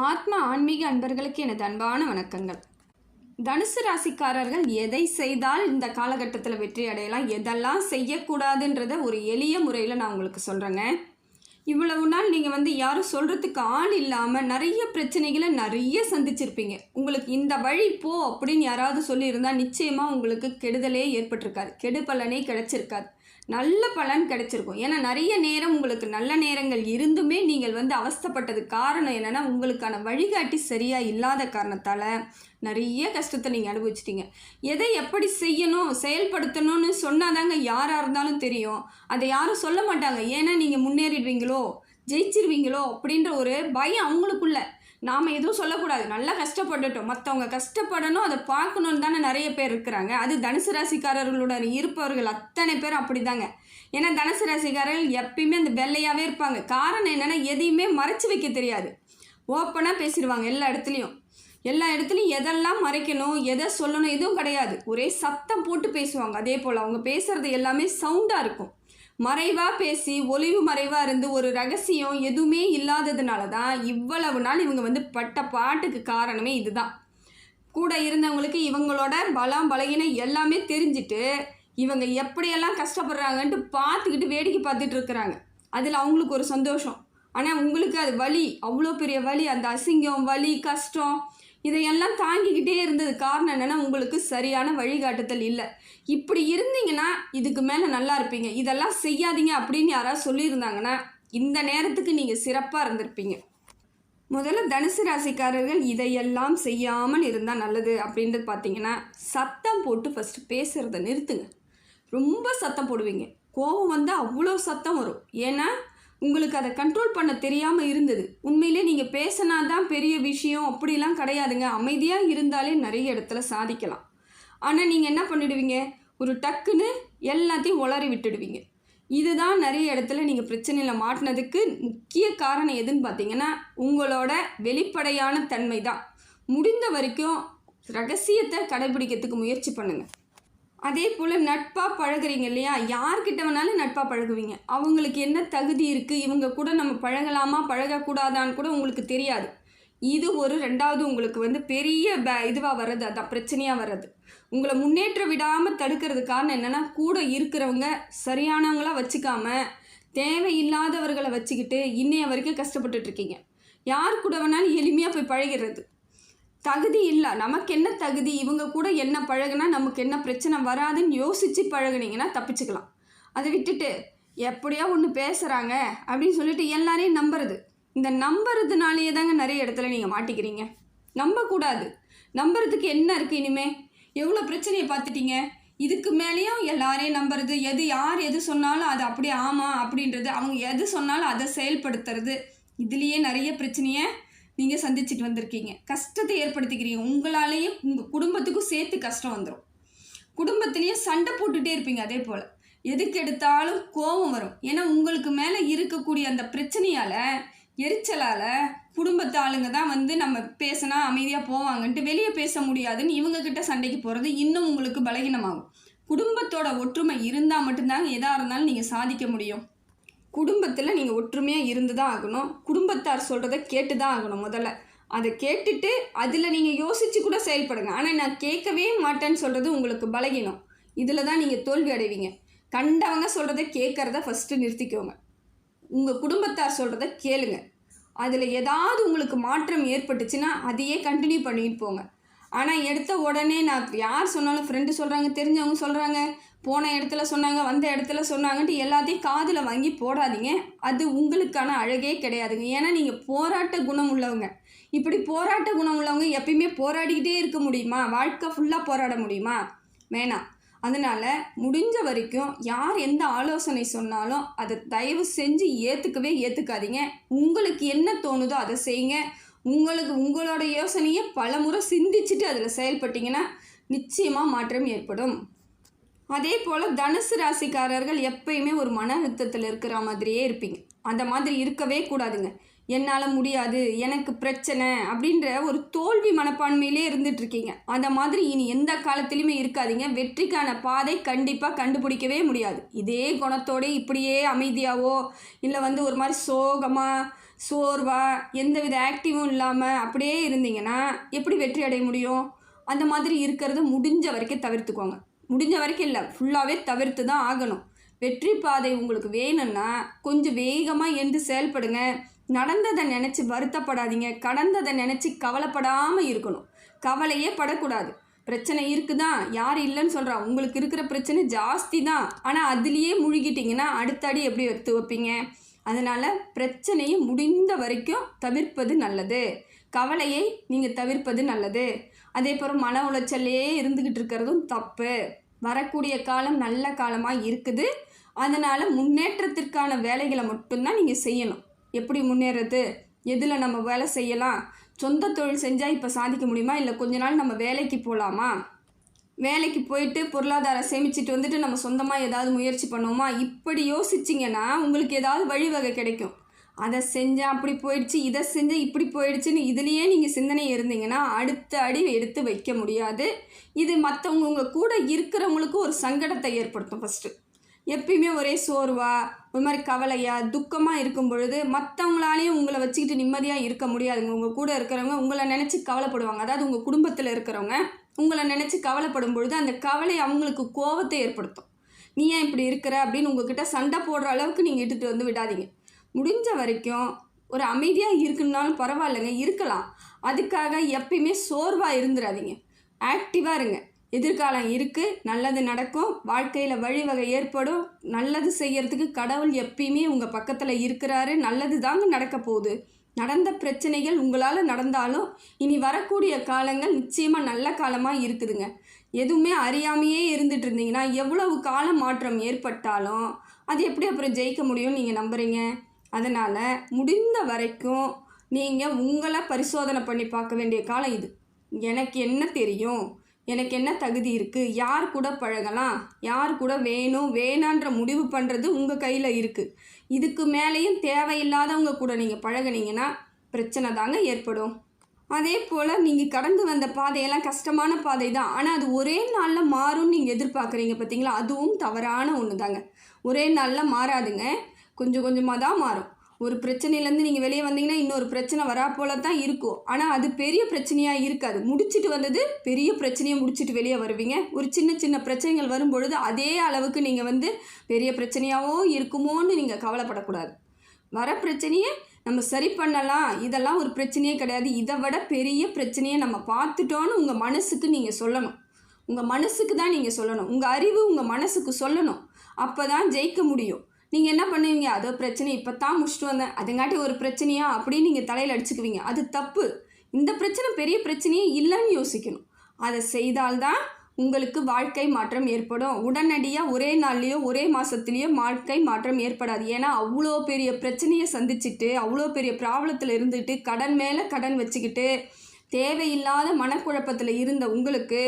ஆத்ம ஆன்மீக அன்பர்களுக்கு எனது அன்பான வணக்கங்கள். தனுசு ராசிக்காரர்கள் எதை செய்தால் இந்த காலகட்டத்தில் வெற்றி அடையலாம் எதெல்லாம் செய்யக்கூடாதுன்றத ஒரு எளிய முறையில் நான் உங்களுக்கு சொல்கிறேங்க இவ்வளவு நாள் நீங்கள் வந்து யாரும் சொல்கிறதுக்கு ஆள் இல்லாமல் நிறைய பிரச்சனைகளை நிறைய சந்திச்சிருப்பீங்க. உங்களுக்கு இந்த வழி போ அப்படின்னு யாராவது சொல்லியிருந்தால் நிச்சயமாக உங்களுக்கு கெடுதலே ஏற்பட்டிருக்காது. கெடு பலனே கிடச்சிருக்காது. நல்ல பலன் கிடைச்சிருக்கும். ஏன்னா நிறைய நேரம் உங்களுக்கு நல்ல நேரங்கள் இருந்துமே நீங்கள் வந்து அவஸ்தைப்பட்டதுக்கு காரணம் என்னென்னா உங்களுக்கான வழிகாட்டி சரியாக இல்லாத காரணத்தால் நிறைய கஷ்டத்தை நீங்கள் அனுபவிச்சிட்டிங்க. எதை எப்படி செய்யணும் செயல்படுத்தணும்னு சொன்னாதாங்க யாராக இருந்தாலும் தெரியும். அதை யாரும் சொல்ல மாட்டாங்க. ஏன்னா நீங்கள் முன்னேறிடுவீங்களோ ஜெயிச்சிருவீங்களோ அப்படின்ற ஒரு பயம் அவங்களுக்குள்ள. நாம் எதுவும் சொல்லக்கூடாது. நல்லா கஷ்டப்பட்டுட்டோம். மற்றவங்க கஷ்டப்படணும் அதை பார்க்கணுன்னு தானே நிறைய பேர் இருக்கிறாங்க. அது தனுசு ராசிக்காரர்களுடன் இருப்பவர்கள் அத்தனை பேர் அப்படிதாங்க. ஏன்னா தனுசு ராசிக்காரர்கள் எப்பயுமே அந்த வெள்ளையாகவே இருப்பாங்க. காரணம் என்னென்னா எதையுமே மறைச்சு வைக்க தெரியாது. ஓப்பனாக பேசிடுவாங்க எல்லா இடத்துலையும். எல்லா இடத்துலையும் எதெல்லாம் மறைக்கணும் எதை சொல்லணும் எதுவும் கிடையாது. ஒரே சத்தம் போட்டு பேசுவாங்க. அதே போல் அவங்க பேசுகிறது எல்லாமே சவுண்டாக இருக்கும். மறைவாக பேசி ஒளிவு மறைவாக இருந்து ஒரு ரகசியம் எதுவுமே இல்லாததுனால தான் இவ்வளவு நாள் இவங்க வந்து பட்ட பாட்டுக்கு காரணமே இதுதான். கூட இருந்தவங்களுக்கு இவங்களோட பலம் பலகினம் எல்லாமே தெரிஞ்சுட்டு இவங்க எப்படியெல்லாம் கஷ்டப்படுறாங்கன்ட்டு பார்த்துக்கிட்டு வேடிக்கை பார்த்துட்டு இருக்கிறாங்க. அதில் அவங்களுக்கு ஒரு சந்தோஷம். ஆனால் உங்களுக்கு அது வலி அவ்வளோ பெரிய வலி அந்த அசிங்கம் வலி கஷ்டம் இதையெல்லாம் தாங்கிக்கிட்டே இருந்தது காரணம் என்னென்னா உங்களுக்கு சரியான வழிகாட்டுதல் இல்லை. இப்படி இருந்தீங்கன்னா இதுக்கு மேலே நல்லா இருப்பீங்க. இதெல்லாம் செய்யாதீங்க அப்படின்னு யாராவது சொல்லியிருந்தாங்கன்னா இந்த நேரத்துக்கு நீங்கள் சிறப்பாக இருந்திருப்பீங்க. முதல்ல தனுசு ராசிக்காரர்கள் இதையெல்லாம் செய்யாமல் இருந்தால் நல்லது அப்படின்றது பார்த்தீங்கன்னா சத்தம் போட்டு ஃபஸ்ட்டு பேசுகிறத நிறுத்துங்க. ரொம்ப சத்தம் போடுவீங்க. கோபம் வந்து அவ்வளோ சத்தம் வரும். ஏன்னா உங்களுக்கு அதை கண்ட்ரோல் பண்ண தெரியாமல் இருந்தது. உண்மையிலே நீங்கள் பேசினா தான் பெரிய விஷயம் அப்படிலாம் கிடையாதுங்க. அமைதியாக இருந்தாலே நிறைய இடத்துல சாதிக்கலாம். ஆனால் நீங்கள் என்ன பண்ணிடுவீங்க? ஒரு டக்குன்னு எல்லாத்தையும் உளறி விட்டுடுவீங்க. இதுதான் நிறைய இடத்துல நீங்கள் பிரச்சனையில் மாட்டினதுக்கு முக்கிய காரணம் எதுன்னு பார்த்தீங்கன்னா உங்களோட வெளிப்படையான தன்மை தான் முடிந்த வரைக்கும் ரகசியத்தை கடைபிடிக்கிறதுக்கு முயற்சி பண்ணுங்கள் அதே போல் நட்பாக பழகுறீங்க இல்லையா? யார்கிட்ட வேணாலும் நட்பாக பழகுவீங்க. அவங்களுக்கு என்ன தகுதி இருக்குது இவங்க கூட நம்ம பழகலாமா? பழகக்கூடாதான்னு கூட உங்களுக்கு தெரியாது. இது ஒரு ரெண்டாவது உங்களுக்கு வந்து பெரிய ப இதுவாக வர்றது. அதான் பிரச்சனையாக வர்றது. உங்களை முன்னேற்ற விடாமல் தடுக்கிறது காரணம் என்னென்னா கூட இருக்கிறவங்க சரியானவங்களாக வச்சுக்காம தேவையில்லாதவர்களை வச்சுக்கிட்டு இன்னைய வரைக்கும் கஷ்டப்பட்டுட்ருக்கீங்க யார் கூட வேணாலும் எளிமையாக போய் பழகிறது தகுதி இல்லை. நமக்கு என்ன தகுதி? இவங்க கூட என்ன பழகுனா நமக்கு என்ன பிரச்சனை வராதுன்னு யோசித்து பழகுனீங்கன்னா தப்பிச்சுக்கலாம். அதை விட்டுட்டு எப்படியா ஒன்று பேசுகிறாங்க அப்படின்னு சொல்லிட்டு எல்லாரையும் நம்புறது. இந்த நம்புறதுனாலேயே தாங்க நிறைய இடத்துல நீங்கள் மாட்டிக்கிறீங்க. நம்பக்கூடாது நம்புறதுக்கு என்ன இருக்குது இனிமே? எவ்வளோ பிரச்சனையை பார்த்துட்டீங்க? இதுக்கு மேலேயும் எல்லாரையும் நம்புறது. எது யார் எது சொன்னாலும் அது அப்படியே ஆமாம் அப்படின்றது. அவங்க எது சொன்னாலும் அதை செயல்படுத்துறது. இதுலேயே நிறைய பிரச்சனையை நீங்கள் சந்திச்சுட்டு வந்திருக்கீங்க. கஷ்டத்தை ஏற்படுத்திக்கிறீங்க. உங்களாலேயே உங்கள் குடும்பத்துக்கும் சேர்த்து கஷ்டம் வந்துடும் குடும்பத்துலேயும் சண்டை போட்டுகிட்டே இருப்பீங்க அதே போல். எதுக்கு எடுத்தாலும் கோபம் வரும். ஏன்னா உங்களுக்கு மேலே இருக்கக்கூடிய அந்த பிரச்சனையால் எரிச்சலால் குடும்பத்து ஆளுங்க தான் வந்து நம்ம பேசினா அமைதியாக போவாங்கன்ட்டு வெளியே பேச முடியாதுன்னு இவங்கக்கிட்ட சண்டைக்கு போகிறது இன்னும் உங்களுக்கு பலகீனமாகும். குடும்பத்தோட ஒற்றுமை இருந்தால் மட்டும்தாங்க எதாக இருந்தாலும் நீங்கள் சாதிக்க முடியும். குடும்பத்தில் நீங்கள் ஒற்றுமையாக இருந்து தான் ஆகணும். குடும்பத்தார் சொல்கிறத கேட்டு தான் ஆகணும் முதல்ல. அதை கேட்டுட்டு அதில் நீங்கள் யோசித்து கூட செயல்படுங்க. ஆனால் நான் கேட்கவே மாட்டேன்னு சொல்கிறது உங்களுக்கு பலகினம். இதில் தான் நீங்கள் தோல்வி அடைவீங்க. கண்டவங்க சொல்கிறத கேட்குறத ஃபஸ்ட்டு நிறுத்திக்கோங்க. உங்கள் குடும்பத்தார் சொல்கிறத கேளுங்க. அதில் ஏதாவது உங்களுக்கு மாற்றம் ஏற்பட்டுச்சுன்னா அதையே கண்டினியூ பண்ணிட்டு போங்க. ஆனால் எடுத்த உடனே நான் யார் சொன்னாலும் ஃப்ரெண்டு சொல்கிறாங்க தெரிஞ்சவங்க சொல்கிறாங்க போன இடத்துல சொன்னாங்க வந்த இடத்துல சொன்னாங்கன்ட்டு எல்லாத்தையும் காதில் வாங்கி போடாதீங்க. அது உங்களுக்கான அழகே கிடையாதுங்க. ஏன்னா நீங்கள் போராட்ட குணம் உள்ளவங்க. இப்படி போராட்ட குணம் உள்ளவங்க எப்பயுமே போராடிக்கிட்டே இருக்க முடியுமா? வாழ்க்கை ஃபுல்லாக போராட முடியுமா? வேணாம். அதனால் முடிஞ்ச வரைக்கும் யார் எந்த ஆலோசனை சொன்னாலும் அதை தயவு செஞ்சு ஏற்றுக்கவே ஏற்றுக்காதீங்க உங்களுக்கு என்ன தோணுதோ அதை செய்யுங்க. உங்களுக்கு உங்களோட யோசனையை பல முறை சிந்திச்சுட்டு அதில் செயல்பட்டிங்கன்னா நிச்சயமாக மாற்றம் ஏற்படும். அதே போல் தனுசு ராசிக்காரர்கள் எப்பயுமே ஒரு மன அழுத்தத்தில் இருக்கிற மாதிரியே இருப்பீங்க. அந்த மாதிரி இருக்கவே கூடாதுங்க. என்னால் முடியாது எனக்கு பிரச்சனை அப்படின்ற ஒரு தோல்வி மனப்பான்மையிலே இருந்துட்டுருக்கீங்க. அந்த மாதிரி இனி எந்த காலத்துலேயுமே இருக்காதீங்க. வெற்றிக்கான பாதை கண்டிப்பாக கண்டுபிடிக்கவே முடியாது. இதே குணத்தோடு இப்படியே அமைதியாவோ இல்லை வந்து ஒரு மாதிரி சோகமாக சோர்வா எந்தவித ஆக்டிவும் இல்லாமல் அப்படியே இருந்தீங்கன்னா எப்படி வெற்றி அடைய முடியும்? அந்த மாதிரி இருக்கிறத முடிஞ்ச வரைக்கும் தவிர்த்துக்கோங்க. முடிஞ்ச வரைக்கும் இல்லை. ஃபுல்லாகவே தவிர்த்து தான் ஆகணும். வெற்றி பாதை உங்களுக்கு வேணும்னா கொஞ்சம் வேகமாக எழுந்து செயல்படுங்க. நடந்ததை நினச்சி வருத்தப்படாதீங்க. கடந்ததை நினச்சி கவலைப்படாமல் இருக்கணும். கவலையே படக்கூடாது. பிரச்சனை இருக்குதான் யார் இல்லைன்னு சொல்கிறா உங்களுக்கு இருக்கிற பிரச்சனை ஜாஸ்தி தான். ஆனால் அதுலேயே முழுகிட்டிங்கன்னா அடுத்தடி எப்படி எடுத்து வைப்பீங்க? அதனால் பிரச்சனையை முடிந்த வரைக்கும் தவிர்ப்பது நல்லது. கவலையை நீங்கள் தவிர்ப்பது நல்லது. அதே போல் மன உளைச்சல்லையே இருந்துக்கிட்டு இருக்கிறதும் தப்பு. வரக்கூடிய காலம் நல்ல காலமாக இருக்குது. அதனால் முன்னேற்றத்திற்கான வேலைகளை மட்டும்தான் நீங்கள் செய்யணும். எப்படி முன்னேறது? எதில் நம்ம வேலை செய்யலாம்? சொந்த தொழில் செஞ்சால் இப்போ சாதிக்க முடியுமா? இல்லை கொஞ்ச நாள் நம்ம வேலைக்கு போகலாமா வேலைக்கு போயிட்டு பொருளாதாரம் சேமிச்சிட்டு வந்துட்டு நம்ம சொந்தமாக ஏதாவது முயற்சி பண்ணுவோமா? இப்படி யோசிச்சிங்கன்னா உங்களுக்கு ஏதாவது வழிவகை கிடைக்கும். அதை செஞ்சேன் அப்படி போயிடுச்சு இதை செஞ்சேன் இப்படி போயிடுச்சுன்னு இதுலேயே நீங்கள் சிந்தனை இருந்தீங்கன்னா அடுத்த அடி எடுத்து வைக்க முடியாது. இது மற்றவங்க உங்கள் கூட இருக்கிறவங்களுக்கும் ஒரு சங்கடத்தை ஏற்படுத்தும் ஃபஸ்ட்டு எப்பயுமே ஒரே சோர்வா ஒரு மாதிரி கவலையா துக்கமாக இருக்கும் பொழுது மற்றவங்களாலேயும் உங்களை வச்சுக்கிட்டு நிம்மதியாக இருக்க முடியாதுங்க. உங்கள் கூட இருக்கிறவங்க உங்களை நினச்சி கவலைப்படுவாங்க. அதாவது உங்கள் குடும்பத்தில் இருக்கிறவங்க உங்களை நினச்சி கவலைப்படும் பொழுது அந்த கவலை அவங்களுக்கு கோபத்தை ஏற்படுத்தும். நீ ஏன் இப்படி இருக்கிற அப்படின்னு உங்ககிட்ட சண்டை போடுற அளவுக்கு நீங்கள் இட்டுட்டு வந்து விடாதீங்க. முடிஞ்ச வரைக்கும் ஒரு அமைதியாக இருக்குன்னாலும் பரவாயில்லைங்க இருக்கலாம். அதுக்காக எப்பயுமே சோர்வாக இருந்துடாதீங்க ஆக்டிவாக இருங்க. எதிர்காலம் இருக்குது நல்லது நடக்கும் வாழ்க்கையில் வழிவகை ஏற்படும் நல்லது செய்கிறதுக்கு கடவுள் எப்பயுமே உங்கள் பக்கத்தில் இருக்கிறாரு நல்லது தாங்க நடக்க போகுது. நடந்த பிரச்சனைகள் உங்களால் நடந்தாலும் இனி வரக்கூடிய காலங்கள் நிச்சயமாக நல்ல காலமாக இருக்குதுங்க. எதுவுமே அறியாமையே இருந்துட்டு இருந்தீங்கன்னா எவ்வளவு கால மாற்றம் ஏற்பட்டாலும் அது எப்படி அப்புறம் ஜெயிக்க முடியும்னு நீங்கள் நம்புகிறீங்க அதனால் முடிந்த வரைக்கும் நீங்கள் உங்களை பரிசோதனை பண்ணி பார்க்க வேண்டிய காலம் இது. எனக்கு என்ன தெரியும்? எனக்கு என்ன தகுதி இருக்குது யார் கூட பழகலாம்? யார் கூட வேணும்? வேணான்ற முடிவு பண்ணுறது உங்கள் கையில் இருக்குது இதுக்கு மேலேயும் தேவையில்லாதவங்க கூட நீங்கள் பழகுனீங்கன்னா பிரச்சனை தாங்க ஏற்படும். அதே போல் நீங்கள் கடந்து வந்த பாதையெல்லாம் கஷ்டமான பாதை தான். ஆனால் அது ஒரே நாளில் மாறும்னு நீங்கள் எதிர்பார்க்குறீங்க பார்த்தீங்களா அதுவும் தவறான ஒன்று தாங்க ஒரே நாளில் மாறாதுங்க. கொஞ்சம் கொஞ்சமாக தான் மாறும். ஒரு பிரச்சனையிலேருந்து நீங்கள் வெளியே வந்தீங்கன்னா இன்னொரு பிரச்சனை வரா போல தான் இருக்கும். ஆனால் அது பெரிய பிரச்சனையாக இருக்காது. முடிச்சிட்டு வந்தது பெரிய பிரச்சனையை முடிச்சுட்டு வெளியே வருவீங்க. ஒரு சின்ன சின்ன பிரச்சனைகள் வரும்பொழுது அதே அளவுக்கு நீங்கள் வந்து பெரிய பிரச்சனையாகவோ இருக்குமோன்னு நீங்கள் கவலைப்படக்கூடாது. வர பிரச்சனையை நம்ம சரி பண்ணலாம். இதெல்லாம் ஒரு பிரச்சனையே கிடையாது. இதை விட பெரிய பிரச்சனையை நம்ம பார்த்துட்டோன்னு உங்கள் மனசுக்கு நீங்கள் சொல்லணும். உங்கள் மனசுக்கு தான் நீங்கள் சொல்லணும். உங்கள் அறிவு உங்கள் மனசுக்கு சொல்லணும். அப்போ தான் ஜெயிக்க முடியும். நீங்கள் என்ன பண்ணுவீங்க? அதோ பிரச்சனை இப்போ தான் முடிச்சுட்டு வந்தேன். அதுங்காட்டி ஒரு பிரச்சனையா? அப்படின்னு நீங்கள் தலையில் அடிச்சுக்குவீங்க. அது தப்பு. இந்த பிரச்சனை பெரிய பிரச்சனையே இல்லைன்னு யோசிக்கணும். அதை செய்தால்தான் உங்களுக்கு வாழ்க்கை மாற்றம் ஏற்படும். உடனடியாக ஒரே நாள்லேயோ ஒரே மாதத்துலேயோ வாழ்க்கை மாற்றம் ஏற்படாது. ஏன்னா அவ்வளோ பெரிய பிரச்சனையை சந்திச்சுட்டு அவ்வளோ பெரிய ப்ராப்ளத்தில் இருந்துட்டு கடன் மேலே கடன் வச்சுக்கிட்டு தேவையில்லாத மனக்குழப்பத்தில் இருந்த உங்களுக்கு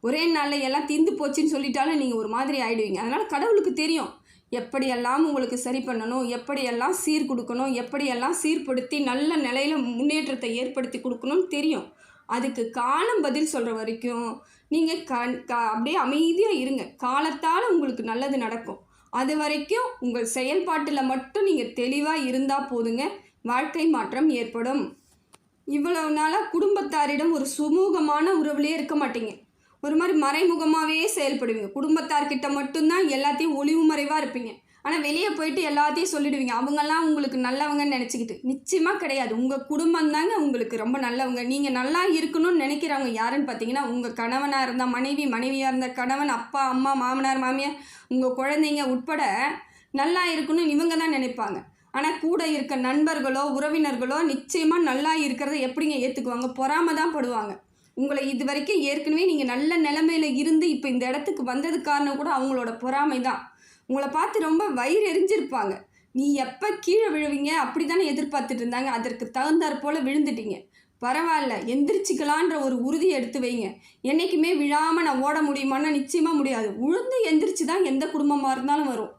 ஒரே நாளில் எல்லாம் தீர்ந்து போச்சுன்னு சொல்லிட்டாலும் நீங்கள் ஒரு மாதிரி ஆகிடுவீங்க அதனால் கடவுளுக்கு தெரியும். எப்படியெல்லாம் உங்களுக்கு சரி பண்ணணும் எப்படியெல்லாம் சீர் கொடுக்கணும் எப்படியெல்லாம் சீர்படுத்தி நல்ல நிலையில் முன்னேற்றத்தை ஏற்படுத்தி கொடுக்கணும்னு தெரியும். அதுக்கு காலம் பதில் சொல்கிற வரைக்கும் நீங்கள் கண் க அப்படியே அமைதியாக இருங்க. காலத்தால் உங்களுக்கு நல்லது நடக்கும். அது வரைக்கும் உங்கள் செயல்பாட்டில் மட்டும் நீங்கள் தெளிவாக இருந்தால் போதுங்க. வாழ்க்கை மாற்றம் ஏற்படும். இவ்வளவு நாளாக குடும்பத்தாரிடம் ஒரு சுமூகமான உறவுலேயே இருக்க மாட்டீங்க. ஒரு மாதிரி மறைமுகமாகவே செயல்படுவீங்க. குடும்பத்தார்கிட்ட மட்டும்தான் எல்லாத்தையும் ஒளிவு மறைவாக இருப்பீங்க. ஆனால் வெளியே போயிட்டு எல்லாத்தையும் சொல்லிடுவீங்க. அவங்கெல்லாம் உங்களுக்கு நல்லவங்கன்னு நினச்சிக்கிட்டு. நிச்சயமாக கிடையாது. உங்கள் குடும்பம் தாங்க உங்களுக்கு ரொம்ப நல்லவங்க. நீங்கள் நல்லா இருக்கணும்னு நினைக்கிறவங்க யாருன்னு பார்த்தீங்கன்னா உங்கள் கணவனாக இருந்தால் மனைவி மனைவியாக இருந்த கணவன் அப்பா அம்மா மாமனார் மாமியார் உங்கள் குழந்தைங்க உட்பட நல்லா இருக்கணும்னு இவங்க தான் நினைப்பாங்க. ஆனால் கூட இருக்க நண்பர்களோ உறவினர்களோ நிச்சயமாக நல்லா இருக்கிறத எப்படிங்க ஏற்றுக்குவாங்க பொறாம தான் படுவாங்க. உங்களை இது வரைக்கும் ஏற்கனவே நீங்கள் நல்ல நிலமையில இருந்து இப்போ இந்த இடத்துக்கு வந்தது காரணம் கூட அவங்களோட பொறாமை தான் உங்களை பார்த்து ரொம்ப வயிறு எரிஞ்சிருப்பாங்க. நீ எப்போ கீழே விழுவீங்க? அப்படி தானே எதிர்பார்த்துட்டு இருந்தாங்க. அதற்கு தகுந்தாற் போல் விழுந்துட்டீங்க. பரவாயில்ல எந்திரிச்சிக்கலான்ற ஒரு உறுதியை எடுத்து வைங்க. என்றைக்குமே விழாமல் நான் ஓட முடியுமான்னா நிச்சயமாக முடியாது. உழுந்து எந்திரிச்சு தான் எந்த குடும்பமாக இருந்தாலும் வரும்.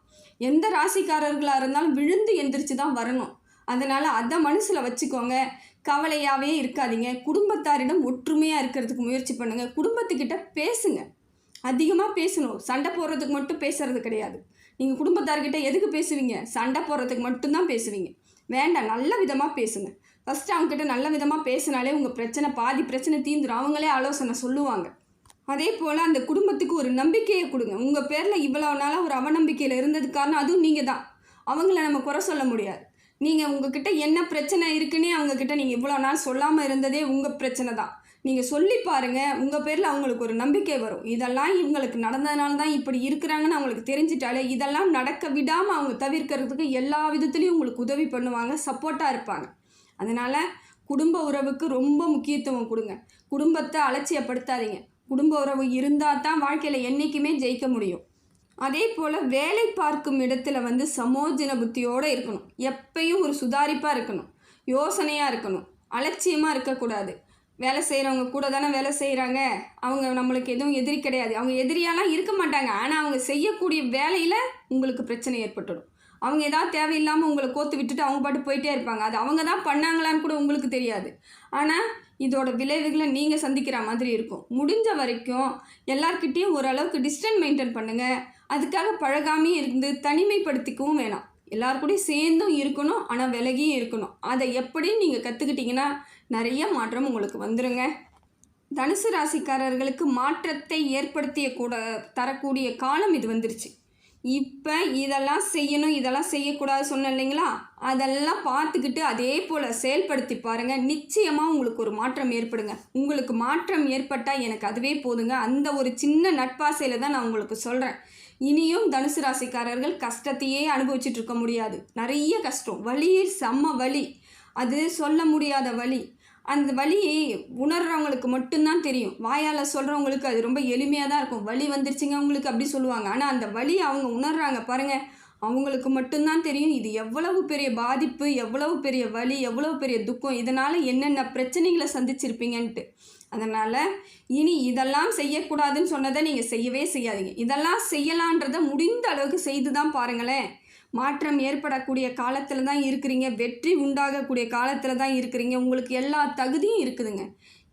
எந்த ராசிக்காரர்களாக இருந்தாலும் விழுந்து எந்திரிச்சு தான் வரணும். அதனால் அதை மனசில் வச்சுக்கோங்க. கவலையாகவே இருக்காதீங்க. குடும்பத்தாரிடம் ஒற்றுமையாக இருக்கிறதுக்கு முயற்சி பண்ணுங்கள் குடும்பத்துக்கிட்ட பேசுங்க. அதிகமாக பேசணும். சண்டை போடுறதுக்கு மட்டும் பேசுறது கிடையாது. நீங்கள் குடும்பத்தார்கிட்ட எதுக்கு பேசுவீங்க? சண்டை போடுறதுக்கு மட்டும்தான் பேசுவீங்க. வேண்டாம். நல்ல விதமாக பேசுங்க. ஃபஸ்ட்டு அவங்கக்கிட்ட நல்ல விதமாக பேசினாலே உங்கள் பிரச்சனை பாதி பிரச்சனை தீந்துடும் அவங்களே ஆலோசனை சொல்லுவாங்க. அதே போல் அந்த குடும்பத்துக்கு ஒரு நம்பிக்கையை கொடுங்க. உங்கள் பேரில் இவ்வளோ நாளாக ஒரு அவநம்பிக்கையில் இருந்தது காரணம் அதுவும் நீங்கள் தான் அவங்கள நம்ம குறை சொல்ல முடியாது. நீங்கள் உங்ககிட்ட என்ன பிரச்சனை இருக்குன்னே அவங்கக்கிட்ட நீங்கள் இவ்வளோ நாள் சொல்லாமல் இருந்ததே உங்கள் பிரச்சனை தான். நீங்கள் சொல்லி பாருங்கள் உங்கள் பேரில் அவங்களுக்கு ஒரு நம்பிக்கை வரும். இதெல்லாம் இவங்களுக்கு நடந்ததுனால தான் இப்படி இருக்கிறாங்கன்னு அவங்களுக்கு தெரிஞ்சிட்டாலே இதெல்லாம் நடக்க விடாமல் அவங்க தவிர்க்கிறதுக்கு எல்லா விதத்துலேயும் உங்களுக்கு உதவி பண்ணுவாங்க சப்போர்ட்டாக இருப்பாங்க. அதனால் குடும்ப உறவுக்கு ரொம்ப முக்கியத்துவம் கொடுங்க. குடும்பத்தை அலட்சியப்படுத்தாதீங்க. குடும்ப உறவு இருந்தால் தான் வாழ்க்கையில் என்றைக்குமே ஜெயிக்க முடியும். அதே போல் வேலை பார்க்கும் இடத்துல வந்து சமோஜன புத்தியோடு இருக்கணும். எப்பயும் ஒரு சுதாரிப்பாக இருக்கணும். யோசனையாக இருக்கணும். அலட்சியமாக இருக்கக்கூடாது. வேலை செய்கிறவங்க கூட தானே வேலை செய்கிறாங்க அவங்க நம்மளுக்கு எதுவும் எதிரி கிடையாது. அவங்க எதிரியாலாம் இருக்க மாட்டாங்க. ஆனால் அவங்க செய்யக்கூடிய வேலையில் உங்களுக்கு பிரச்சனை ஏற்பட்டுடும். அவங்க ஏதாவது தேவையில்லாமல் உங்களை கோத்து விட்டுட்டு அவங்க பாட்டு போயிட்டே இருப்பாங்க. அது அவங்க தான் பண்ணாங்களான்னு கூட உங்களுக்கு தெரியாது. ஆனால் இதோட விளைவுகளை நீங்கள் சந்திக்கிற மாதிரி இருக்கும். முடிஞ்ச வரைக்கும் எல்லாருக்கிட்டேயும் ஓரளவுக்கு டிஸ்டன்ஸ் மெயின்டைன் பண்ணுங்கள் அதுக்காக பழகாமையும் இருந்து தனிமைப்படுத்திக்கவும் வேணாம். எல்லார் கூடயும் சேர்ந்தும் இருக்கணும் ஆனால் விலகியும் இருக்கணும். அதை எப்படி நீங்கள் கற்றுக்கிட்டிங்கன்னா நிறைய மாற்றம் உங்களுக்கு வந்துடுங்க தனுசு ராசிக்காரர்களுக்கு மாற்றத்தை ஏற்படுத்திய கூட தரக்கூடிய காலம் இது வந்துருச்சு. இப்போ இதெல்லாம் செய்யணும் இதெல்லாம் செய்யக்கூடாது சொன்னேன் இல்லைங்களா? அதெல்லாம் பார்த்துக்கிட்டு அதே போல் செயல்படுத்தி பாருங்கள் நிச்சயமாக உங்களுக்கு ஒரு மாற்றம் ஏற்படுங்க. உங்களுக்கு மாற்றம் ஏற்பட்டால் எனக்கு அதுவே போதுங்க. அந்த ஒரு சின்ன நட்பாசையில் தான் நான் உங்களுக்கு சொல்கிறேன் இனியும் தனுசு ராசிக்காரர்கள் கஷ்டத்தையே அனுபவிச்சுட்டு இருக்க முடியாது. நிறைய கஷ்டம். வலியே செம்ம வலி. அது சொல்ல முடியாத வலி. அந்த வலி உணர்றவங்களுக்கு மட்டும்தான் தெரியும். வாயால் சொல்கிறவங்களுக்கு அது ரொம்ப எளிமையாக தான் இருக்கும். வலி வந்துருச்சுங்க அவங்களுக்கு அப்படி சொல்லுவாங்க. ஆனால் அந்த வலி அவங்க உணர்றாங்க பாருங்கள் அவங்களுக்கு மட்டும்தான் தெரியும். இது எவ்வளவு பெரிய பாதிப்பு எவ்வளவு பெரிய வலி எவ்வளவு பெரிய துக்கம். இதனால் என்னென்ன பிரச்சனைகளை சந்திச்சிருப்பீங்கன்ட்டு. அதனால் இனி இதெல்லாம் செய்யக்கூடாதுன்னு சொன்னதை நீங்கள் செய்யவே செய்யாதீங்க. இதெல்லாம் செய்யலான்றதை முடிந்த அளவுக்கு செய்து தான் பாருங்களேன். மாற்றம் ஏற்படக்கூடிய காலத்தில் தான் இருக்கிறீங்க. வெற்றி உண்டாகக்கூடிய காலத்தில் தான் இருக்கிறீங்க. உங்களுக்கு எல்லா தகுதியும் இருக்குதுங்க.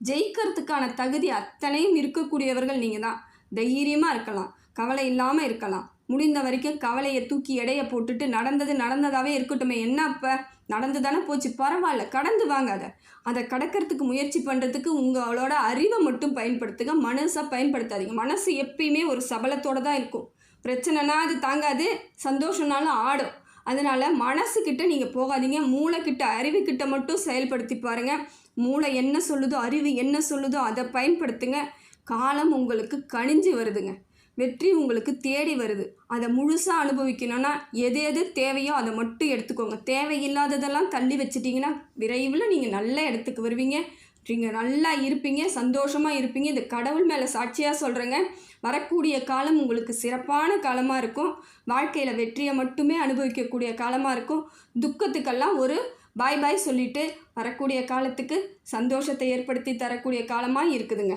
ஜெயிக்கிறதுக்கான தகுதி அத்தனையும் இருக்கக்கூடியவர்கள் நீங்கள் தான் தைரியமாக இருக்கலாம். கவலை இல்லாமல் இருக்கலாம். முடிந்த வரைக்கும் கவலையை தூக்கி எடைய போட்டுட்டு நடந்தது நடந்ததாகவே இருக்கட்டுமே. என்ன அப்போ நடந்து தானே போச்சு? பரவாயில்ல கடந்து வாங்க அதை அதை கடக்கிறதுக்கு முயற்சி பண்ணுறதுக்கு உங்களோட அறிவை மட்டும் பயன்படுத்துங்க. மனசை பயன்படுத்தாதீங்க. மனசு எப்பயுமே ஒரு சபலத்தோடு தான் இருக்கும். பிரச்சனைனா அது தாங்காது சந்தோஷம்னாலும் ஆடும். அதனால் மனசுக்கிட்ட நீங்கள் போகாதீங்க. மூளைக்கிட்ட அறிவுக்கிட்ட மட்டும் செயல்படுத்தி பாருங்கள் மூளை என்ன சொல்லுதோ அறிவு என்ன சொல்லுதோ அதை பயன்படுத்துங்க. காலம் உங்களுக்கு கணிஞ்சு வருதுங்க. வெற்றி உங்களுக்கு தேடி வருது. அதை முழுசாக அனுபவிக்கணும்னா எது எது தேவையோ அதை மட்டும் எடுத்துக்கோங்க. தேவையில்லாததெல்லாம் தள்ளி வச்சிட்டிங்கன்னா விரைவில் நீங்கள் நல்ல இடத்துக்கு வருவீங்க. நீங்கள் நல்லா இருப்பீங்க சந்தோஷமாக இருப்பீங்க. இந்த கடவுள் மேலே சாட்சியாக சொல்கிறேங்க வரக்கூடிய காலம் உங்களுக்கு சிறப்பான காலமாக இருக்கும். வாழ்க்கையில் வெற்றியை மட்டுமே அனுபவிக்கக்கூடிய காலமாக இருக்கும். துக்கத்துக்கெல்லாம் ஒரு பாய் பாய் சொல்லிவிட்டு வரக்கூடிய காலத்துக்கு சந்தோஷத்தை ஏற்படுத்தி தரக்கூடிய காலமாக இருக்குதுங்க.